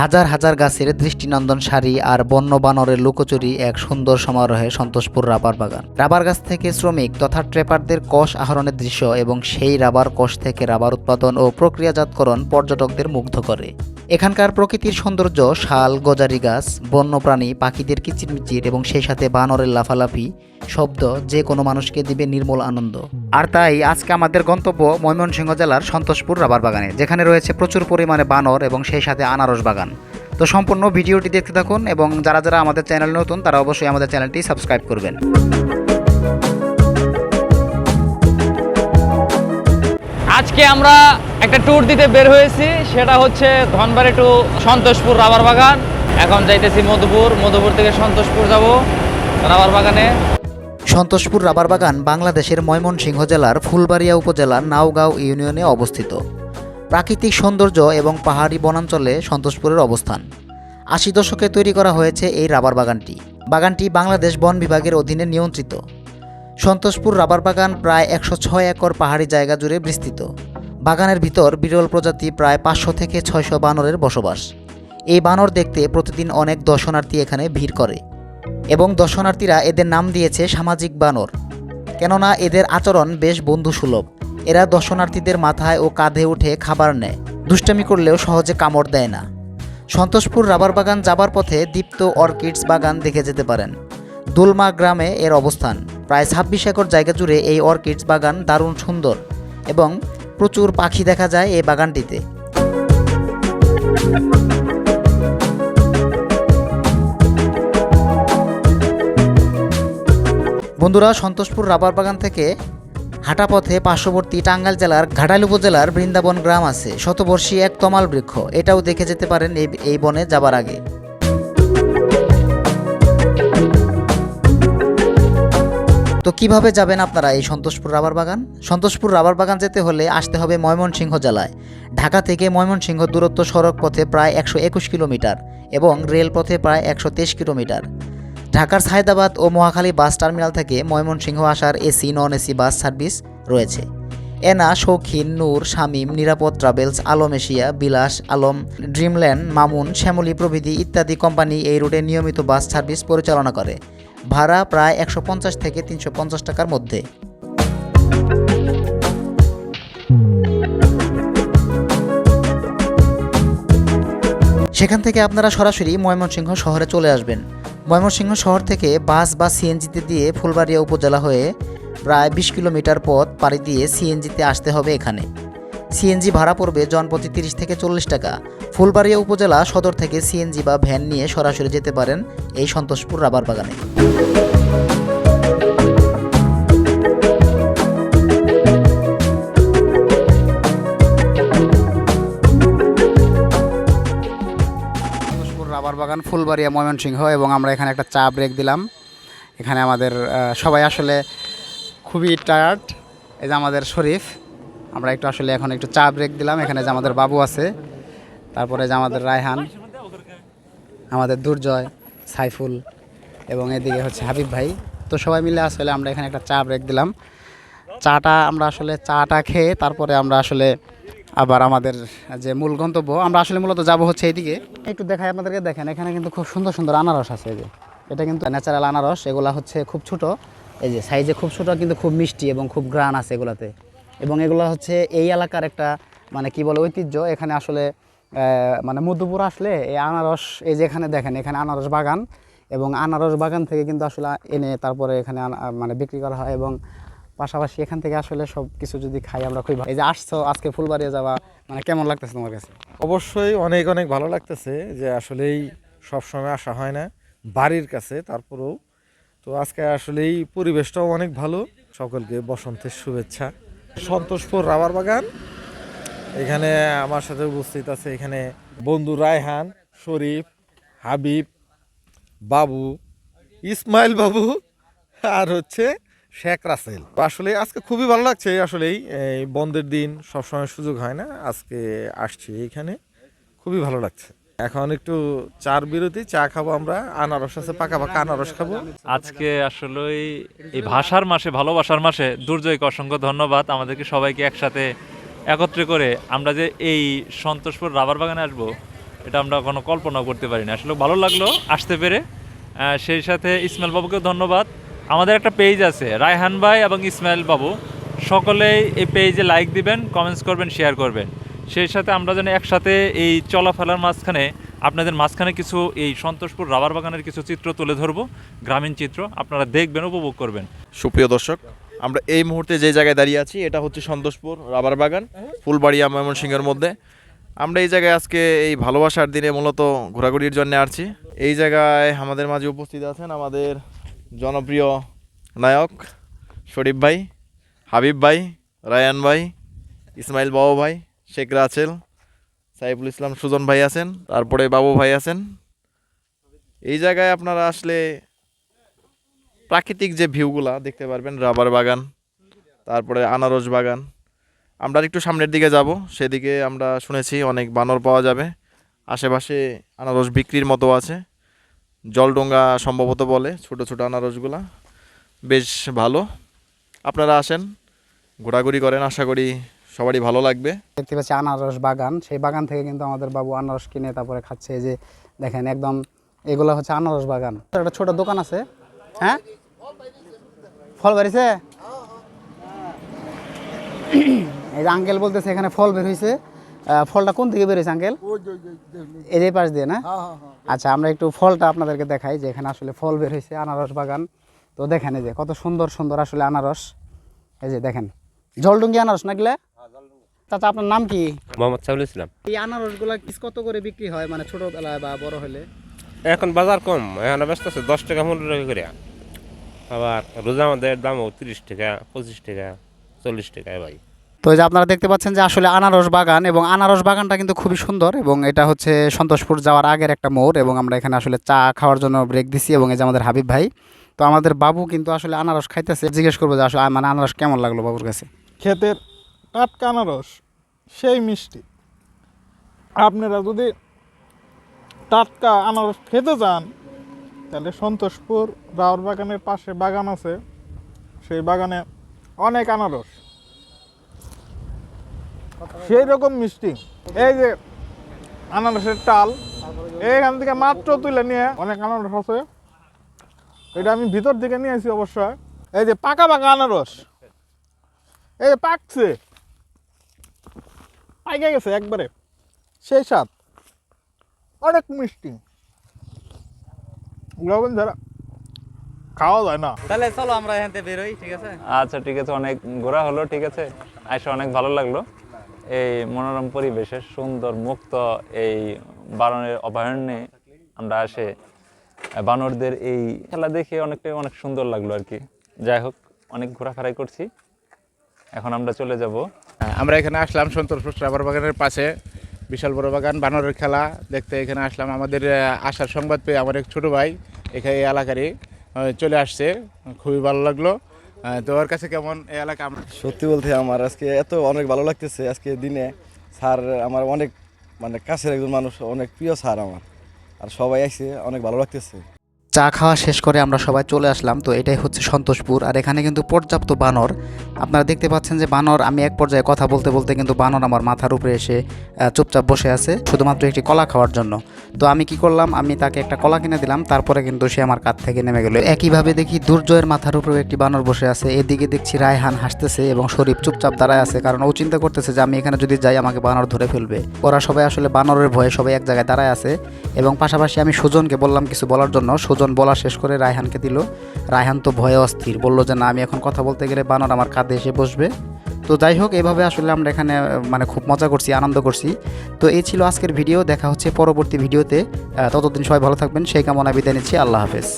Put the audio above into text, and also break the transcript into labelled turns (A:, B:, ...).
A: হাজার হাজার গাছের দৃষ্টিনন্দন সারি আর বন্য বানরের লুকোচুরি এক সুন্দর সমারোহে সন্তোষপুর রাবার বাগান। রাবার গাছ থেকে শ্রমিক তথা ট্রেপারদের কষ আহরণের দৃশ্য এবং সেই রাবার কষ থেকে রাবার উৎপাদন ও প্রক্রিয়াজাতকরণ পর্যটকদের মুগ্ধ করে। এখানকার প্রকৃতির সৌন্দর্য, শাল, গজারি গাছ, বন্যপ্রাণী, পাখিদের কিচিরমিচির এবং সেই সাথে বানরের লাফালাফি শব্দ যে কোনো মানুষকে দিবে নির্মল আনন্দ। আর তাই আজকে আমাদের গন্তব্য ময়মনসিংহ জেলার সন্তোষপুর রাবার বাগানে, যেখানে রয়েছে প্রচুর পরিমাণে বানর এবং সেই সাথে আনারস বাগান। তো সম্পূর্ণ ভিডিওটি দেখতে থাকুন এবং যারা যারা আমাদের চ্যানেল নতুন, তারা অবশ্যই আমাদের চ্যানেলটি সাবস্ক্রাইব করবেন।
B: আজকে আমরা একটা ট্যুর দিতে বের হয়েছি, সেটা হচ্ছে ধনবাড়ি টু সন্তোষপুর রাবার বাগান। এখন যাইতেছি মধুপুর মধুপুর থেকে সন্তোষপুর যাব রাবার বাগানে।
A: সন্তোষপুর রাবার বাগান বাংলাদেশের ময়মনসিংহ জেলার ফুলবাড়িয়া উপজেলার নাওগাঁও ইউনিয়নে অবস্থিত। প্রাকৃতিক সৌন্দর্য এবং পাহাড়ি বনাঞ্চলে সন্তোষপুরের অবস্থান। আশি দশকে তৈরি করা হয়েছে এই রাবার বাগানটি। বাগানটি বাংলাদেশ বন বিভাগের অধীনে নিয়ন্ত্রিত। সন্তোষপুর রাবার বাগান প্রায় একশো ছয় একর পাহাড়ি জায়গা জুড়ে বিস্তৃত। বাগানের ভিতর বিরল প্রজাতি প্রায় পাঁচশো থেকে ছয়শো বানরের বসবাস। এই বানর দেখতে প্রতিদিন অনেক দর্শনার্থী এখানে ভিড় করে। এবং দর্শনার্থীরা এদের নাম দিয়েছে সামাজিক বানর। কেননা এদের আচরণ বেশ বন্ধুসুলভ। এরা দর্শনার্থীদের মাথায় ও কাঁধে উঠে খাবার নেয়। দুষ্টামি করলেও সহজে কামড় দেয় না। সন্তোষপুর রাবার বাগান যাবার পথে দীপ্ত অর্কিডস বাগান দেখে যেতে পারেন। দুলমা গ্রামে এর অবস্থান। প্রায় ছাব্বিশ একর জায়গা জুড়ে এই অর্কিডস বাগান দারুণ সুন্দর এবং প্রচুর পাখি দেখা যায় এই বাগানটিতে। বন্ধুরা, সন্তোষপুর রাবার বাগান থেকে হাঁটা পথে পার্শ্ববর্তী টাঙ্গাইল জেলার ঘাটাইল উপজেলার বৃন্দাবন গ্রাম আছে। শতবর্ষী এক তমাল বৃক্ষ। এটাও দেখে যেতে পারেন এই বনে যাবার আগে। তো কীভাবে যাবেন আপনারা এই সন্তোষপুর রাবার বাগান? সন্তোষপুর রাবার বাগান যেতে হলে আসতে হবে ময়মনসিংহ জেলায়। ঢাকা থেকে ময়মনসিংহ দূরত্ব সড়ক পথে প্রায় একশো একুশ কিলোমিটার এবং রেলপথে প্রায় একশো তেইশ কিলোমিটার। ঢাকার সায়দাবাদ ও মহাখালী বাস টার্মিনাল থেকে ময়মনসিংহ আসার AC non AC bus service রয়েছে। এনা, শৌখিন, নূর, শামীম, নিরাপদ ট্রাভেলস, আলম এশিয়া, বিলাস, আলম, ড্রিমল্যান্ড, মামুন, শ্যামলী প্রভৃতি ইত্যাদি কোম্পানি এই রুটে নিয়মিত বাস সার্ভিস পরিচালনা করে। ভাড়া প্রায় একশো পঞ্চাশ থেকে তিনশো পঞ্চাশ টাকার মধ্যে। সেখান থেকে আপনারা সরাসরি ময়মনসিংহ শহরে চলে আসবেন। ময়মনসিংহ শহর থেকে বাস বা সিএনজিতে দিয়ে ফুলবাড়িয়া উপজেলা হয়ে প্রায় বিশ কিলোমিটার পথ পাড়ি দিয়ে সিএনজিতে আসতে হবে এখানে। সিএনজি ভাড়া পড়বে জনপ্রতি তিরিশ থেকে চল্লিশ টাকা। ফুলবাড়িয়া উপজেলা সদর থেকে সিএনজি বা ভ্যান নিয়ে সরাসরি যেতে পারেন এই সন্তোষপুর রাবার বাগানে। রাবার বাগান ফুলবাড়িয়া ময়মনসিংহ এবং আমরা এখানে একটা চা ব্রেক দিলাম। এখানে আমাদের সবাই আসলে খুবই টায়ার্ড এই যে আমাদের শরীফ। আমরা একটু আসলে এখন একটু চা ব্রেক দিলাম, এখানে যে আমাদের বাবু আছে। তারপরে যে আমাদের রায়হান, আমাদের দুর্জয়, সাইফুল এবং এদিকে হচ্ছে হাবিব ভাই। তো সবাই মিলে আসলে আমরা এখানে একটা চা ব্রেক দিলাম। চাটা আমরা আসলে চাটা খেয়ে তারপরে আমরা আসলে আবার আমাদের যে মূল গন্তব্য, আমরা আসলে মূলত যাব হচ্ছে এইদিকে। একটু দেখাই আপনাদেরকে, দেখেন, এখানে কিন্তু খুব সুন্দর সুন্দর আনারস আছে যে। এটা কিন্তু ন্যাচারাল আনারস, এগুলা হচ্ছে খুব ছোট। এই যে সাইজে খুব ছোট, কিন্তু খুব মিষ্টি এবং খুব গ্রান আছে এগুলাতে। এবং এগুলো হচ্ছে এই এলাকার একটা মানে কি বলে, ঐতিহ্য। এখানে আসলে মানে মধ্যপুর আসলে এই আনারস, এই যে এখানে দেখেন, এখানে আনারস বাগান। এবং আনারস বাগান থেকে কিন্তু আসলে এনে তারপরে এখানে মানে বিক্রি করা হয় এবং পাশাপাশি এখান থেকে আসলে সব কিছু যদি খাই আমরা খুবই এই যে আসছো, আজকে ফুলবাড়িয়া যাওয়া মানে কেমন লাগতেছে তোমার কাছে?
C: অবশ্যই অনেক অনেক ভালো লাগতেছে যে আসলেই সবসময় আসা হয় না, বাড়ির কাছে তারপরেও। তো আজকে আসলেই পরিবেশটাও অনেক ভালো। সকলকে বসন্তের শুভেচ্ছা। সন্তোষপুর রাবার বাগান, এখানে আমার সাথে উপস্থিত আছে এখানে বন্ধু রায়হান, শরীফ, হাবিব, বাবু, ইসমাইল বাবু, আর হচ্ছে শেখ রাসেল। তো আসলে আজকে খুবই ভালো লাগছে আসলেই। এই বন্ধের দিন সবসময় সুযোগ হয় না আজকে আসছি এখানে খুবই ভালো লাগছে। এখন একটু চার বিরতি চা খাব আমরা আনারস আছে পাকা পাকা আনারস খাব।
D: আজকে আসলে এই ভাষার মাসে ভালোবাসার মাসে দুর্জয়কে অসংখ্য ধন্যবাদ। আমাদেরকে সবাইকে একসাথে একত্রে করে আমরা যে এই সন্তোষপুর রাবার বাগানে আসব এটা আমরা কোনো কল্পনাও করতে পারি না আসলে ভালো লাগল আসতে পেরে। সেই সাথে ইসমাইল বাবুকেও ধন্যবাদ। আমাদের একটা পেজ আছে, রায়হান ভাই এবং ইসমাইল বাবু। সকলেই এই পেজে লাইক দিবেন কমেন্টস করবেন শেয়ার করবেন। সেই সাথে আমরা যেন একসাথে এই চলাফেরার মাঝখানে আপনাদের মাঝখানে কিছু এই সন্তোষপুর রাবার বাগানের কিছু চিত্র তুলে ধরবো, গ্রামীণ চিত্র, আপনারা দেখবেন, উপভোগ করবেন।
E: সুপ্রিয় দর্শক, আমরা এই মুহূর্তে যে জায়গায় দাঁড়িয়ে আছি, এটা হচ্ছে সন্তোষপুর রাবার বাগান, ফুলবাড়িয়া ময়মনসিংহের মধ্যে। আমরা এই জায়গায় আজকে এই ভালোবাসার দিনে মূলত ঘোরাঘুরির জন্য আসছি। এই জায়গায় আমাদের মাঝে উপস্থিত আছেন আমাদের জনপ্রিয় নায়ক শরীফ ভাই, হাবিব ভাই, রায়ান ভাই, ইসমাইল বাবু ভাই, শেখ রাচেল সাইফুল ইসলাম, সুজন ভাই আছেন, তারপরে বাবু ভাই আছেন। এই জায়গায় আপনারা আসলে প্রাকৃতিক যে ভিউগুলা দেখতে পারবেন, রাবার বাগান, তারপরে আনারস বাগান। আমরা একটু সামনের দিকে যাব, সেদিকে আমরা শুনেছি অনেক বানর পাওয়া যাবে। আশেপাশে আনারস বিক্রির মতো আছে। জলডোঙ্গা সম্ভবত বলে ছোট ছোট আনারসগুলা। বেশ ভালো। আপনারা আসেন, ঘোরাঘুরি করেন, আশা করি সবারই ভালো লাগবে।
A: দেখতে পাচ্ছি আনারস বাগান। সেই বাগান থেকে কিন্তু আমাদের বাবু আনারস কিনে তারপরে খাচ্ছে। যে দেখেন একদম এগুলো হচ্ছে আনারস বাগান। একটা ছোট দোকান আছে। হ্যাঁ? ফল বেরিয়েছে? এই যে আঙ্কেল বলতেছে এখানে ফল বের হয়েছে। ফলটা কোন দিকে বেরিয়েছে আঙ্কেল? এই যে পাশ দিয়ে না? আচ্ছা আমরা একটু ফলটা আপনাদেরকে দেখাই যে এখানে আসলে ফল বের হয়েছে আনারস বাগান। তো দেখেন এই যে কত সুন্দর সুন্দর আসলে আনারস। এই যে দেখেন। জলডুঙ্গি আনারস নাগলে চাচা আপনার নাম কি?
F: মোহাম্মদ সাহুল ইসলাম।
A: এই আনারসগুলা কত করে বিক্রি হয় মানে ছোটবেলায় বা বড় হলে?
F: এখন বাজার কম এখন ব্যস্ত আছে দশ টাকা পনেরো টাকা করে। আবার রোজা আমাদের দামও তিরিশ টাকা পঁচিশ টাকা চল্লিশ টাকা ভাই।
A: তো এই যে আপনারা দেখতে পাচ্ছেন যে আসলে আনারস বাগান এবং আনারস বাগানটা কিন্তু খুবই সুন্দর এবং এটা হচ্ছে সন্তোষপুর যাওয়ার আগের একটা মোড় এবং আমরা এখানে আসলে চা খাওয়ার জন্য ব্রেক দিছি এবং এই যে আমাদের হাবিব ভাই। তো আমাদের বাবু কিন্তু আসলে আনারস খাইতেছে। জিজ্ঞেস করব যে আসলে মানে আনারস কেমন লাগল বাবুর কাছে?
G: ক্ষেতের টাটকা আনারস, সেই মিষ্টি। আপনারা যদি টাটকা আনারস খেতে চান, তাহলে সন্তোষপুর রাওয়ার বাগানের পাশে বাগান আছে। সেই বাগানে অনেক আনারস। সেই রকম মিষ্টি। এই যে আনারসের টাল এইখান থেকে মাত্র তুলে নিয়ে অনেক আনারস আছে। এটা আমি ভিতর দিকে নিয়ে আসি অবশ্যই এই যে পাকা পাকা আনারস। এই যে পাকছে। পাইকে গেছে একবারে। সেই স্বাদ। অনেক মিষ্টি। লবণ ছাড়া খাওয়া যায় না।
B: তাহলে চলো আমরা এখান থেকে বেরোই ঠিক আছে? আচ্ছা ঠিক আছে অনেক ঘোরা হলো ঠিক আছে। আইসা অনেক ভালো লাগল। এই মনোরম পরিবেশে সুন্দর মুক্ত এই বানরের অভয়ারণ্যে আমরা আসে। বানরদের এই খেলা দেখে অনেকটাই অনেক সুন্দর লাগল আর কি। যাই হোক, অনেক ঘোরাফেরাই করছি। এখন আমরা চলে যাব।
H: আমরা এখানে আসলাম সন্তোষপুর রাবার বাগানের পাশে। বিশাল বড় বাগান, বানরের খেলা দেখতে এখানে আসলাম। আমাদের আসার সংবাদ পেয়ে আমার এক ছোটো ভাই এখানে এলাকারই চলে আসছে। খুবই ভালো লাগল। আহ, তো কাছে কেমন এলাকা আমরা?
I: সত্যি বলতে আমার আজকে এত অনেক ভালো লাগতেছে আজকে দিনে স্যার আমার অনেক মানে কাছের একজন মানুষ অনেক প্রিয় স্যার আমার। আর সবাই আসছে অনেক ভালো লাগতেছে।
A: চা খাওয়া শেষ করে আমরা সবাই চলে আসলাম, তো এটাই হচ্ছে সন্তোষপুর। আর এখানে কিন্তু পর্যাপ্ত বানর। আপনারা দেখতে পাচ্ছেন যে বানর, আমি এক পর্যায়ে কথা বলতে বলতে কিন্তু বানর আমার মাথার উপরে এসে চুপচাপ বসে আছে, শুধুমাত্র একটি কলা খাওয়ার জন্য। তো আমি কি করলাম, আমি তাকে একটা কলা কিনে দিলাম, তারপরে কিন্তু সে আমার কাছ থেকে নেমে গেল। একইভাবে দেখি দুর্জয়ের মাথার উপরে একটি বানর বসে আছে, এদিকে দেখছি রায়হান হাসতেছে এবং শরীফ চুপচাপ দাঁড়ায় আছে, কারণ ও চিন্তা করতেছে যে আমি এখানে যদি যাই আমাকে বানর ধরে ফেলবে। ওরা সবাই আসলে বানরের ভয়ে সবাই এক জায়গায় দাঁড়ায় আছে, এবং পাশাপাশি আমি সুজনকে বললাম কিছু বলার জন্য। সুজন বলা শেষ করে রায়হানকে দিল। রায়হান তো ভয়ে অস্থির। বলল যে, না, আমি এখন কথা বলতে গেলে বানর আমার কাঁধে এসে বসবে। তো যাই হোক, এভাবে আসলে আমরা এখানে মানে খুব মজা করছি, আনন্দ করছি। তো এই ছিল আজকের ভিডিও। দেখা হচ্ছে পরবর্তী ভিডিওতে। ততদিন সবাই ভালো থাকবেন। সেই কামনা বিদায় নিচ্ছি। আল্লাহ হাফেজ।